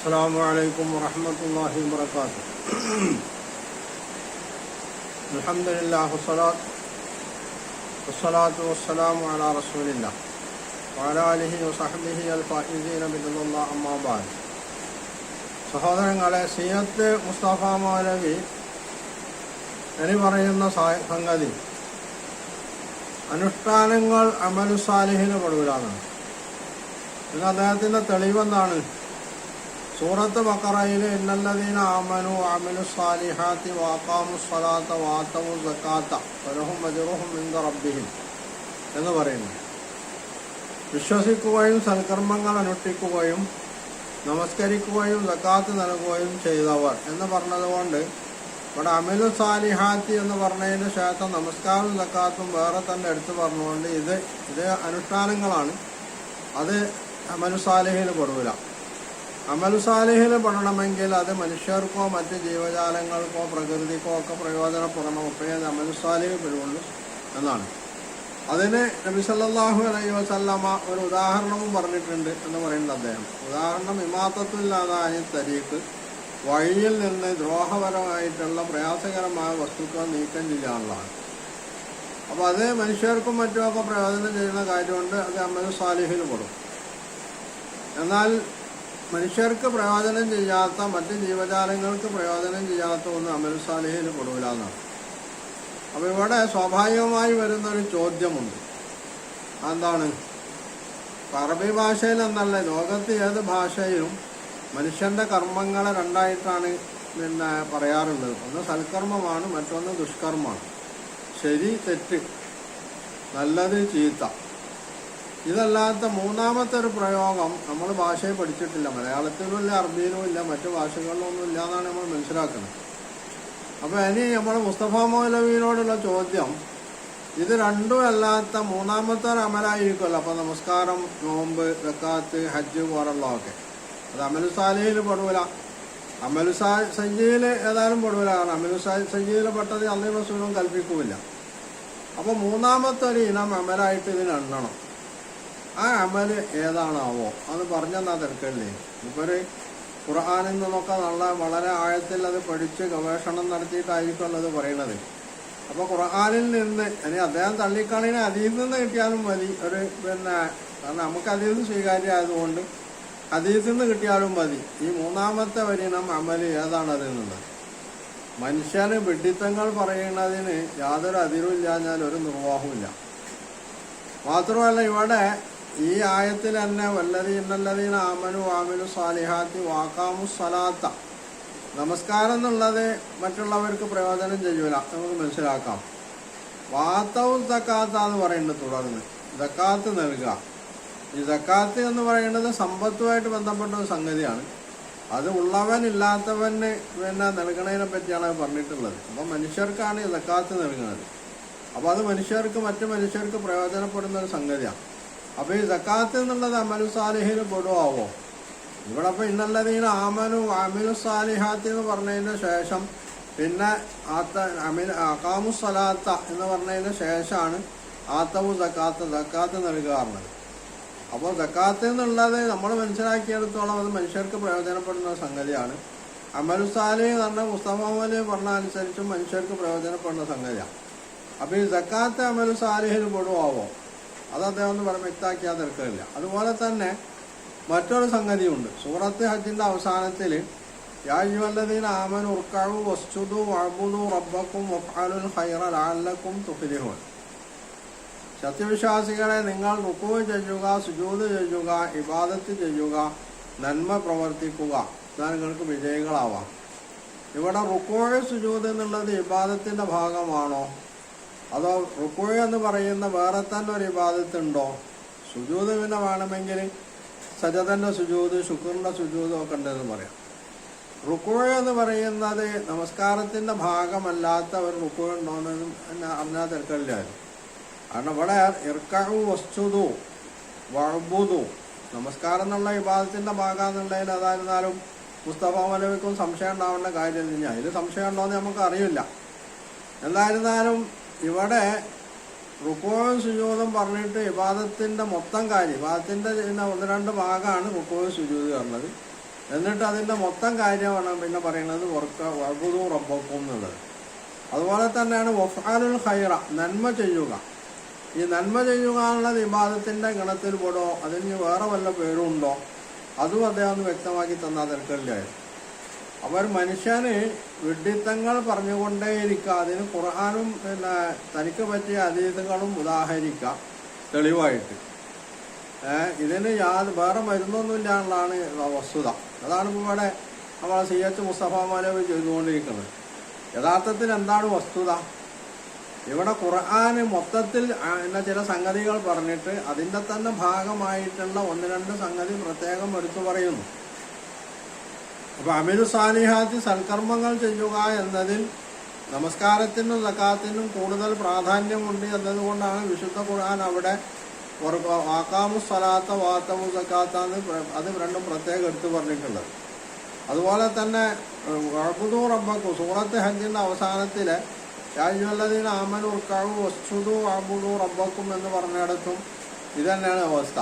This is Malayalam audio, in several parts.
السلام عليكم ورحمة الله وبركاته الحمد لله والصلاة والصلاة والسلام على رسول الله وعلى آله وصحبه الفائزين بإذن الله أما بعد സഹോദരങ്ങളെ സീനത്ത് മുസ്തഫ മൗലവി ഇനി പറയുന്ന സാ- സംഗതി അനുഷ്ഠാനങ്ങൾ അമലു സാലിഹിന് പെടൂലാണ് ഇത് അദ്ദേഹത്തിന്റെ തെളിവെന്താണ് സൂറത്ത് ബക്കറയിൽ എന്ന് പറയുന്നു. വിശ്വസിക്കുകയും സൽക്കർമ്മങ്ങൾ അനുഷ്ഠിക്കുകയും നമസ്കരിക്കുകയും സക്കാത്ത് നൽകുകയും ചെയ്തവർ എന്ന് പറഞ്ഞതുകൊണ്ട് ഇവിടെ അമലു സാലിഹാത്തി എന്ന് പറഞ്ഞതിന് ശേഷം നമസ്കാരവും സക്കാത്തും വേറെ തന്നെ എടുത്തു പറഞ്ഞുകൊണ്ട് ഇത് ഇത് അനുഷ്ഠാനങ്ങളാണ്. അത് അമലു പെടൂല അമൽ സാലിഹിൽ പെടണമെങ്കിൽ അത് മനുഷ്യർക്കോ മറ്റ് ജീവജാലങ്ങൾക്കോ പ്രകൃതിക്കോ ഒക്കെ പ്രയോജനപ്പെടണം അപ്പോഴേ അമൽ സാലിഹ് പെടുള്ളൂ എന്നാണ്. അതിന് നബി സല്ലല്ലാഹു അലൈഹി വസല്ലമ ഒരു ഉദാഹരണവും പറഞ്ഞിട്ടുണ്ട് എന്ന് പറയുന്നത് അദ്ദേഹം. ഉദാഹരണം ഇമാത്തത്തില്ലാതായ തരീക്ക് വഴിയിൽ നിന്ന് ദ്രോഹപരമായിട്ടുള്ള പ്രയാസകരമായ വസ്തുക്കൾ നീക്കം ചെയ്യാനുള്ളതാണ്. അപ്പോൾ അത് മനുഷ്യർക്കും മറ്റുമൊക്കെ പ്രയോജനം ചെയ്യുന്ന കാര്യമുണ്ട് അത് അമൽ സാലിഹിൽ പെടും. എന്നാൽ മനുഷ്യർക്ക് പ്രയോജനം ചെയ്യാത്ത മറ്റ് ജീവജാലങ്ങൾക്ക് പ്രയോജനം ചെയ്യാത്ത ഒന്ന് അമൽ സാലിഹിൽ പെടൂല എന്നാണ് ഇവിടെ സ്വാഭാവികമായി വരുന്നൊരു ചോദ്യമുണ്ട്. എന്താണ് അറബി ഭാഷയിൽ എന്നല്ല ലോകത്ത് ഏത് ഭാഷയിലും മനുഷ്യന്റെ കർമ്മങ്ങളെ രണ്ടായിട്ടാണ് പിന്നെ പറയാറുള്ളത്. ഒന്ന് സൽക്കർമ്മമാണ് മറ്റൊന്ന് ദുഷ്കർമ്മമാണ്. ശരി തെറ്റ്. നല്ലത് ചീത്ത. ഇതല്ലാത്ത മൂന്നാമത്തെ ഒരു പ്രയോഗം നമ്മൾ ഭാഷയെ പഠിച്ചിട്ടില്ല. മലയാളത്തിലും ഇല്ല അറബിയിലും ഇല്ല മറ്റു ഭാഷകളിലും ഒന്നും ഇല്ല എന്നാണ് നമ്മൾ മനസ്സിലാക്കുന്നത്. അപ്പോൾ ഇനി നമ്മൾ മുസ്തഫ മൗലവിനോടുള്ള ചോദ്യം ഇത് രണ്ടും അല്ലാത്ത മൂന്നാമത്തെ ഒരു അമലായിരിക്കുമല്ലോ. അപ്പോൾ നമസ്കാരം നോമ്പ് വെക്കാത്ത് ഹജ്ജ് പോലുള്ളതൊക്കെ അത് അമലുസാലയിൽ പെടൂല. അമലുസാ സഞ്ജയിൽ ഏതായാലും പെടൂല. കാരണം അമലുസാ സഞ്ജയിൽ പെട്ടത് അന്നേ റസൂലും കൽപ്പിക്കുമില്ല അപ്പൊ മൂന്നാമത്തെ ഒരു ഇനം അമലായിട്ട് ഇതിന് എണ്ണണം. ആ അമൽ ഏതാണാവോ? അത് പറഞ്ഞെന്നാ തിരക്കല്ലേ? ഇപ്പൊരു ഖുർആാനിൽ നിന്നൊക്കെ നല്ല വളരെ ആഴത്തിൽ അത് പഠിച്ച് ഗവേഷണം നടത്തിയിട്ടായിരിക്കും അത് പറയണത്. അപ്പൊ ഖുർആാനിൽ നിന്ന് ഇനി അദ്ദേഹം തള്ളിക്കളീനെ അതിൽ നിന്ന് കിട്ടിയാലും മതി. ഒരു പിന്നെ കാരണം നമുക്ക് അതിൽ നിന്ന് സ്വീകാര്യമായതുകൊണ്ട് അതിൽ നിന്ന് കിട്ടിയാലും മതി. ഈ മൂന്നാമത്തെ വരിണം അമൽ ഏതാണത് എന്നുള്ളത് മനുഷ്യന് വിഡിത്തങ്ങൾ പറയുന്നതിന് യാതൊരു അതിരുമില്ലാഞ്ഞാൽ ഒരു നിർവാഹമില്ല മാത്രമല്ല ഇവിടെ ഈ ആയത്തിൽ തന്നെ വല്ലതി ഇന്നല്ലതീന ആമനു ആമിനു സാലിഹാത്തി വാക്കാമു സലാത്ത. നമസ്കാരം എന്നുള്ളത് മറ്റുള്ളവർക്ക് പ്രയോജനം ചെയ്യൂല. നമുക്ക് മനസ്സിലാക്കാം. വാത്തവും തക്കാത്ത എന്ന് പറയുന്നത് തുടർന്ന്. ദക്കാത്ത് നൽകുക. ഈ ദക്കാത്ത് എന്ന് പറയുന്നത് സമ്പത്തുമായിട്ട് ബന്ധപ്പെട്ട ഒരു സംഗതിയാണ്. അത് ഉള്ളവൻ ഇല്ലാത്തവന് പിന്നെ നൽകണതിനെ പറ്റിയാണ് പറഞ്ഞിട്ടുള്ളത്. അപ്പം മനുഷ്യർക്കാണ് ഈ ദക്കാത്ത് നൽകുന്നത്. അപ്പോൾ അത് മനുഷ്യർക്ക് മറ്റു മനുഷ്യർക്ക് പ്രയോജനപ്പെടുന്ന ഒരു സംഗതിയാണ്. അപ്പോൾ ഈ സക്കാത്ത് എന്നുള്ളത് അമലു സാലിഹിന് പെടുവാവോ ഇവിടെ അപ്പോൾ ഇന്നല്ലതീന ആമനു അമിനു സാലിഹാത്ത് എന്ന് പറഞ്ഞതിന് ശേഷം പിന്നെ ആത്ത അമിൻ അക്കാമു സലാത്ത എന്ന് പറഞ്ഞതിന് ശേഷമാണ് ആത്തവു സക്കാത്ത് സക്കാത്ത് നൽകാറുള്ളത് അപ്പോൾ സക്കാത്ത് എന്നുള്ളത് നമ്മൾ മനസ്സിലാക്കിയെടുത്തോളം അത് മനുഷ്യർക്ക് പ്രയോജനപ്പെടുന്ന സംഗതിയാണ്. അമലു സാലി എന്ന് പറഞ്ഞ മുസ്തമലി പറഞ്ഞ അനുസരിച്ചും മനുഷ്യർക്ക് പ്രയോജനപ്പെടുന്ന സംഗതിയാണ്. അപ്പോൾ ഈ സക്കാത്ത് അമലു സാലിഹിന് പെടുവാവോ അത് അദ്ദേഹം ഒന്ന് പറഞ്ഞ് വ്യക്തമാക്കിയാൽ എടുക്കലില്ല. അതുപോലെ തന്നെ മറ്റൊരു സംഗതിയുണ്ട്. സൂറത്ത് ഹജ്ജിന്റെ അവസാനത്തിൽ യാജുവല്ലതീൻ ആമൻ ഉർക്കാവു വസ്തുതു വഴബുദു റബ്ബക്കും വഫാലുൽ ഹൈറ ലാലക്കും തുഫ്ലിഹൂൻ. സത്യവിശ്വാസികളെ നിങ്ങൾ റുക്കു ചെയ്യുക സുജൂത് ചെയ്യുക ഇബാദത്ത് ചെയ്യുക നന്മ പ്രവർത്തിക്കുക നിങ്ങൾക്ക് വിജയികളാവാം. ഇവിടെ റുക്കോഴ് സുജൂത് എന്നുള്ളത് ഇബാദത്തിന്റെ ഭാഗമാണോ അതോ റുക്കു എന്ന് പറയുന്ന വേറെ തന്നെ ഒരു വിവാദത്തുണ്ടോ ഉണ്ടോ സുജൂത് പിന്നെ വേണമെങ്കിൽ സജതന്റെ സുജൂത് ശുക്രന്റെ സുജൂതും ഒക്കെ ഉണ്ടെന്ന് പറയാം. റുക്കു എന്ന് പറയുന്നത് നമസ്കാരത്തിന്റെ ഭാഗമല്ലാത്ത ഒരു റുക്കു ഉണ്ടോയെന്ന് അറിഞ്ഞാൽ തിരക്കില്ലായിരുന്നു കാരണം ഇവിടെ ഇർക്കു വസ്തുതു വഴുബുതു നമസ്കാരം എന്നുള്ള വിഭാഗത്തിന്റെ ഭാഗം എന്നുള്ളതിൽ അതായിരുന്നാലും മുസ്തഫ മലവിക്കും സംശയം ഉണ്ടാവേണ്ട കാര്യം തന്നെയാണ് അതിൽ സംശയം ഉണ്ടോയെന്ന് നമുക്ക് അറിയില്ല. എന്തായിരുന്നാലും ഇവിടെ റുക്കോയും സുജൂതും പറഞ്ഞിട്ട് വിവാദത്തിന്റെ മൊത്തം കാര്യം വിവാദത്തിന്റെ പിന്നെ ഒന്ന് രണ്ട് ഭാഗമാണ് റുക്കോയും സുജൂത് പറഞ്ഞത്. എന്നിട്ട് അതിന്റെ മൊത്തം കാര്യമാണ് പിന്നെ പറയുന്നത് വബുദു റബ്ബക്കും എന്നുള്ളത്. അതുപോലെ തന്നെയാണ് വഫാലുൽ ഖൈറ നന്മ ചെയ്യുക. ഈ നന്മ ചെയ്യുക എന്നുള്ളത് വിവാദത്തിന്റെ ഗണത്തിൽ പെടോ അതിന് വേറെ വല്ല പേരും ഉണ്ടോ അതും അദ്ദേഹം വ്യക്തമാക്കി തന്നാൽ തിരക്കില്ലായിരുന്നു അവർ മനുഷ്യന് വിഡിത്തങ്ങൾ പറഞ്ഞുകൊണ്ടേയിരിക്കുക അതിന് ഖുർഹാനും പിന്നെ തനിക്ക് പറ്റിയ അതീതങ്ങളും ഉദാഹരിക്കാം തെളിവായിട്ട്. ഇതിന് യാതൊരു വേറെ മരുന്നൊന്നുമില്ലാന്നുള്ളതാണ് വസ്തുത. അതാണ് ഇപ്പോൾ ഇവിടെ നമ്മൾ സി എച്ച് മുസ്തഫ മാലവ് ചെയ്തുകൊണ്ടിരിക്കുന്നത്. യഥാർത്ഥത്തിൽ എന്താണ് വസ്തുത? ഇവിടെ ഖുർആൻ മൊത്തത്തിൽ എന്ന ചില സംഗതികൾ പറഞ്ഞിട്ട് അതിന്റെ തന്നെ ഭാഗമായിട്ടുള്ള ഒന്ന് രണ്ട് സംഗതി പ്രത്യേകം എടുത്തു പറയുന്നു. അപ്പൊ അമിരു സാലിഹാത്തി സൽക്കർമ്മങ്ങൾ ചെയ്യുക എന്നതിൽ നമസ്കാരത്തിനും സക്കാത്തിനും കൂടുതൽ പ്രാധാന്യമുണ്ട് എന്നതുകൊണ്ടാണ് വിശുദ്ധ ഖുർആൻ അവിടെ വാക്കാമു സ്വലാത്ത വാത്തമു സക്കാത്താന്ന് പ്ര- അത് രണ്ടും പ്രത്യേകം എടുത്തു പറഞ്ഞിട്ടുള്ളത്. അതുപോലെ തന്നെ അബുദു റബ്ബക്കു സൂറത്ത് ഹജ്ജിന്റെ അവസാനത്തിൽ യാജുവല്ലതീന ആമനു ഉർക്കാവു വസ്തുതു അബുദു റബ്ബക്കും എന്ന് പറഞ്ഞിടത്തും ഇതുതന്നെയാണ് അവസ്ഥ.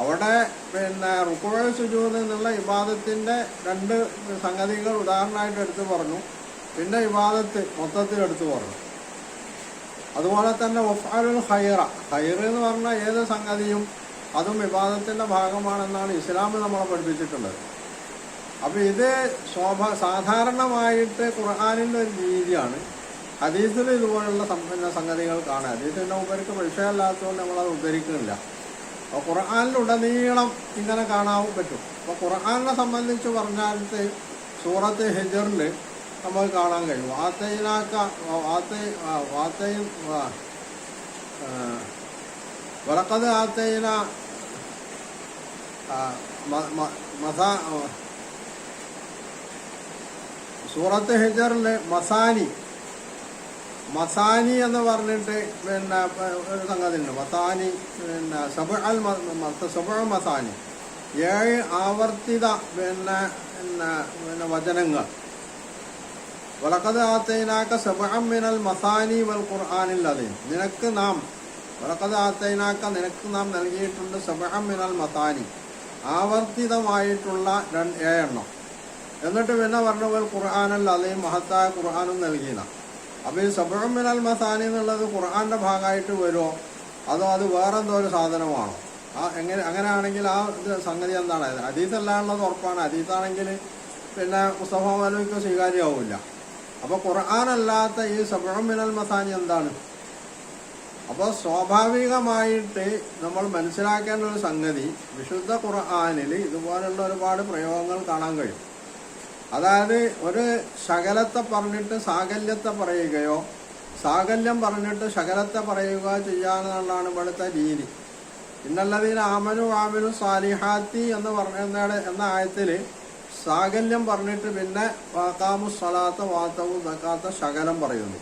അവിടെ പിന്നെ റുക്കോഴ സുജൂത് എന്നുള്ള ഇബാദത്തിന്റെ രണ്ട് സംഗതികൾ ഉദാഹരണമായിട്ട് എടുത്തു പറഞ്ഞു. പിന്നെ വിവാദത്ത് മൊത്തത്തിൽ എടുത്തു പറഞ്ഞു. അതുപോലെ തന്നെ വഫാലുൽ ഹൈറ ഹൈർ എന്ന് പറഞ്ഞാൽ ഏത് സംഗതിയും അതും വിവാദത്തിന്റെ ഭാഗമാണെന്നാണ് ഇസ്ലാം നമ്മളെ പഠിപ്പിച്ചിട്ടുള്ളത്. അപ്പോൾ ഇത് ശോഭ സാധാരണമായിട്ട് ഖുർആാനിന്റെ ഒരു രീതിയാണ്. ഹദീസിൽ ഇതുപോലുള്ള പിന്നെ സംഗതികൾ കാണുക ഹദീസിന്റെ ഉപരിക്ക് വിഷയമല്ലാത്തതുകൊണ്ട് നമ്മളത് ഉദ്ധരിക്കുന്നില്ല. അപ്പോൾ ഖുർആാനിലുടനീളം ഇങ്ങനെ കാണാൻ പറ്റും. അപ്പോൾ ഖുർആാനിനെ സംബന്ധിച്ച് പറഞ്ഞാലത്തെ സൂറത്ത് ഹെജറിൽ നമുക്ക് കാണാൻ കഴിയും. വാത്തയിനാക്ക വാത്ത വാത്തയും വിളക്കത് ആത്തയിന മസാ സൂറത്ത് ഹെജറിൽ മസാനി മസാനി എന്ന് പറഞ്ഞിട്ട് പിന്നെ ഒരു സംഗതി ഉണ്ട് മസാനി പിന്നെ സബ അൽ മസാനി. ഏഴ് ആവർത്തിത പിന്നെ പിന്നെ പിന്നെ വചനങ്ങൾ. വളക്കത് ആത്തൈനാക്ക മിനൽ മസാനി വൽ ഖുർആനിൽ അതെ. നിനക്ക് നാം വളക്കത് ആത്തൈനാക്ക നിനക്ക് നാം നൽകിയിട്ടുണ്ട് സബഅം മിനൽ മസാനി. ആവർത്തിതമായിട്ടുള്ള രണ്ട് ഏഴെണ്ണം. എന്നിട്ട് പിന്നെ പറഞ്ഞ വൽ ഖുർആാനല്ല അതെയും മഹത്തായ ഖുർആാനും നൽകിയത അപ്പോൾ ഈ സബഅം മിനൽ മസാനി എന്നുള്ളത് ഖുർആന്റെ ഭാഗമായിട്ട് വരുമോ? അതോ അത് വേറെന്തോ ഒരു സാധനമാണോ? ആ എങ്ങനെ അങ്ങനെയാണെങ്കിൽ ആ സംഗതി എന്താണ്? ഹദീസല്ലാന്നുള്ളത് ഉറപ്പാണ്. ഹദീസാണെങ്കിൽ പിന്നെ മുസ്തഫ മലവിക്ക് സ്വീകാര്യമാവില്ല. അപ്പോൾ ഖുർആാനല്ലാത്ത ഈ സബ്രഹ്മിനൽ മിനൽ മസാനി എന്താണ്? അപ്പോൾ സ്വാഭാവികമായിട്ട് നമ്മൾ മനസ്സിലാക്കേണ്ട ഒരു സംഗതി വിശുദ്ധ ഖുർആാനിൽ ഇതുപോലുള്ള ഒരുപാട് പ്രയോഗങ്ങൾ കാണാൻ കഴിയും. അതായത് ഒരു ശകലത്തെ പറഞ്ഞിട്ട് സാകല്യത്തെ പറയുകയോ സാകല്യം പറഞ്ഞിട്ട് ശകലത്തെ പറയുക ചെയ്യാന്നുള്ളതാണ് ഇവിടുത്തെ രീതി. ഇന്നല്ലതിന് ആമനു ആമനു സാലിഹാത്തി എന്ന് പറഞ്ഞ എന്ന ആയത്തിൽ സാകല്യം പറഞ്ഞിട്ട് പിന്നെ വാക്കാമു സ്വലാത്ത വാത്തവു തക്കാത്ത ശകലം പറയുന്നു.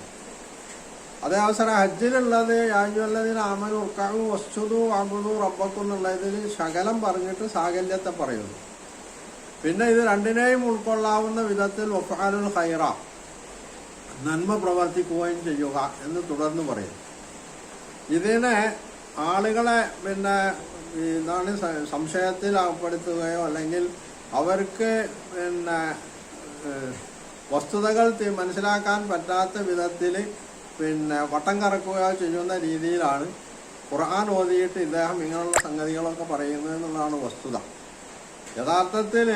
അതേ അവസരം ഹജ്ജിലുള്ളത് യാജുവല്ലതിന് ആമനു ഉർക്കാവു വസ്തുതു അബുദു റബ്ബക്കു എന്നുള്ളതിൽ ശകലം പറഞ്ഞിട്ട് സാകല്യത്തെ പറയുന്നു. പിന്നെ ഇത് രണ്ടിനെയും ഉൾക്കൊള്ളാവുന്ന വിധത്തിൽ വഫാലുൽ ഹൈറ നന്മ പ്രവർത്തിക്കുകയും ചെയ്യുക എന്ന് തുടർന്ന് പറയും. ഇതിനെ ആളുകളെ പിന്നെ ഇതാണ് സംശയത്തിൽ അകപ്പെടുത്തുകയോ അല്ലെങ്കിൽ അവർക്ക് പിന്നെ വസ്തുതകൾ മനസ്സിലാക്കാൻ പറ്റാത്ത വിധത്തിൽ പിന്നെ വട്ടം കറക്കുകയോ ചെയ്യുന്ന രീതിയിലാണ് ഖുർആൻ ഓതിയിട്ട് ഇദ്ദേഹം ഇങ്ങനെയുള്ള സംഗതികളൊക്കെ പറയുന്നത് എന്നുള്ളതാണ് വസ്തുത. യഥാർത്ഥത്തിൽ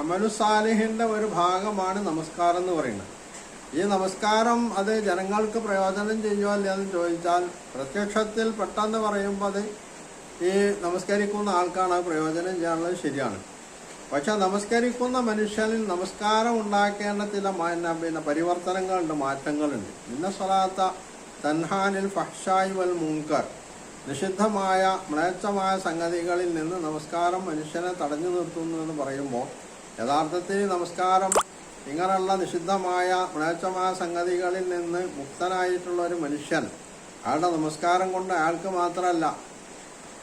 അമലു സാലിഹിന്റെ ഒരു ഭാഗമാണ് നമസ്കാരം എന്ന് പറയുന്നത്. ഈ നമസ്കാരം അത് ജനങ്ങൾക്ക് പ്രയോജനം ചെയ്യുമോ അല്ലയെന്ന് ചോദിച്ചാൽ പ്രത്യക്ഷത്തിൽ പെട്ടെന്ന് പറയുമ്പോൾ അത് ഈ നമസ്കരിക്കുന്ന ആൾക്കാണ് അത് പ്രയോജനം ചെയ്യാനുള്ളത് ശരിയാണ്. പക്ഷെ നമസ്കരിക്കുന്ന മനുഷ്യനിൽ നമസ്കാരം ഉണ്ടാക്കേണ്ട ചില പിന്നെ പരിവർത്തനങ്ങളുണ്ട് മാറ്റങ്ങളുണ്ട്. ഇന്ന സ്വലാത്ത തൻഹാനിൽ ഫഹ്ഷായ് വൽ മുങ്കർ നിഷിദ്ധമായ മ്ലേച്ഛമായ സംഗതികളിൽ നിന്ന് നമസ്കാരം മനുഷ്യനെ തടഞ്ഞു നിർത്തുന്നു എന്ന് പറയുമ്പോൾ യഥാർത്ഥത്തിൽ നമസ്കാരം ഇങ്ങനെയുള്ള നിഷിദ്ധമായ മ്ലേച്ഛമായ സംഗതികളിൽ നിന്ന് മുക്തനായിട്ടുള്ള ഒരു മനുഷ്യൻ അയാളുടെ നമസ്കാരം കൊണ്ട് അയാൾക്ക് മാത്രമല്ല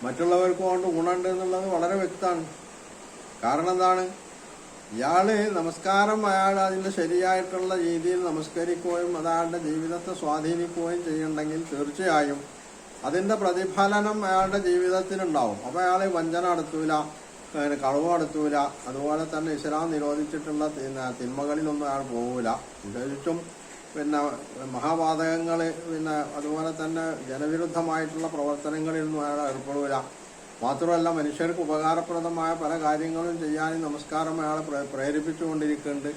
മറ്റുള്ളവർക്ക് കൊണ്ട് ഗുണമുണ്ട് എന്നുള്ളത് വളരെ വ്യക്തമാണ്. കാരണം എന്താണ്? ഇയാൾ നമസ്കാരം അയാൾ അതിന്റെ ശരിയായിട്ടുള്ള രീതിയിൽ നമസ്കരിക്കുകയും അത് അയാളുടെ ജീവിതത്തെ സ്വാധീനിക്കുകയും ചെയ്യുന്നുണ്ടെങ്കിൽ തീർച്ചയായും അതിന്റെ പ്രതിഫലനം അയാളുടെ ജീവിതത്തിലുണ്ടാവും. അപ്പോൾ അയാളെ വഞ്ചന നടത്തൂല കളവ് നടത്തൂല. അതുപോലെ തന്നെ ഇസ്ലാം നിരോധിച്ചിട്ടുള്ള തിന്മകളിലൊന്നും അയാൾ പോകൂല പ്രത്യേകിച്ചും പിന്നെ മഹാപാതകങ്ങൾ പിന്നെ അതുപോലെ തന്നെ ജനവിരുദ്ധമായിട്ടുള്ള പ്രവർത്തനങ്ങളിലൊന്നും അയാൾ ഏർപ്പെടൂല. മാത്രമല്ല മനുഷ്യർക്ക് ഉപകാരപ്രദമായ പല കാര്യങ്ങളും ചെയ്യാനും നമസ്കാരം അയാളെ പ്രേ- പ്രേരിപ്പിച്ചുകൊണ്ടിരിക്കുന്നുണ്ട്.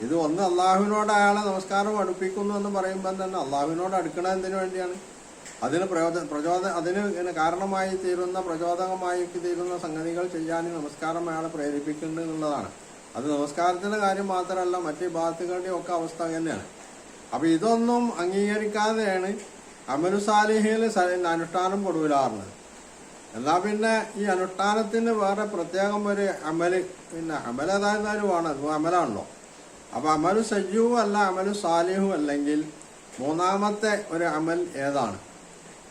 ഇത് ഒന്ന് അള്ളാഹുവിനോട് അയാളെ നമസ്കാരം അടുപ്പിക്കുന്നു എന്ന് പറയുമ്പോൾ തന്നെ അള്ളാഹുവിനോട് അടുക്കണ എന്തിനു വേണ്ടിയാണ്? അതിന് പ്രയോജന പ്രചോദ അതിന് കാരണമായി തീരുന്ന പ്രചോദകമായി തീരുന്ന സംഗതികൾ ചെയ്യാൻ നമസ്കാരം അയാളെ പ്രേരിപ്പിക്കുന്നു എന്നുള്ളതാണ്. അത് നമസ്കാരത്തിന്റെ കാര്യം മാത്രമല്ല മറ്റ് ബാത്തുകളുടെയും ഒക്കെ അവസ്ഥ തന്നെയാണ് അപ്പൊ ഇതൊന്നും അംഗീകരിക്കാതെയാണ് അമരുസാലിഹിയിൽ അനുഷ്ഠാനം കൊടുവിലാറുന്നത്. എന്നാ പിന്നെ ഈ അനുഷ്ഠാനത്തിന് വേറെ പ്രത്യേകം ഒരു അമൽ പിന്നെ അമൽ ഏതായിരുന്നാലും ആണ് അമലാണല്ലോ. അപ്പൊ അമലു സജീവും അല്ല അമലു സാലിഹും അല്ലെങ്കിൽ മൂന്നാമത്തെ ഒരു അമൽ ഏതാണ്?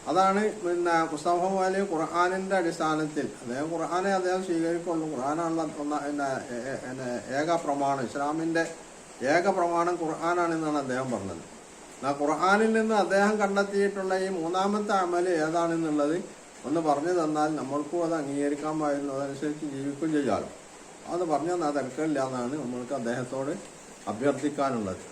അതാണ് പിന്നെ മുസ്തഫ അലി ഖുർആാനിന്റെ അടിസ്ഥാനത്തിൽ. അദ്ദേഹം ഖുർആാനെ അദ്ദേഹം സ്വീകരിക്കുള്ളൂ. ഖുർആാനാണുള്ള ഏക പ്രമാണം. ഇസ്ലാമിന്റെ ഏക പ്രമാണം ഖുർആാനാണെന്നാണ് അദ്ദേഹം പറഞ്ഞത്. എന്നാൽ ഖുർആാനിൽ നിന്ന് അദ്ദേഹം കണ്ടെത്തിയിട്ടുള്ള ഈ മൂന്നാമത്തെ അമൽ ഏതാണെന്നുള്ളത് ഒന്ന് പറഞ്ഞു തന്നാൽ നമ്മൾക്കും അത് അംഗീകരിക്കാൻ പാടുന്നു അതനുസരിച്ച് ജീവിക്കുകയും ചെയ്യാമല്ലോ അത് പറഞ്ഞു തന്നാൽ തിരക്കില്ല എന്നാണ് നമ്മൾക്ക് അദ്ദേഹത്തോട് അഭ്യർത്ഥിക്കാനുള്ളത്.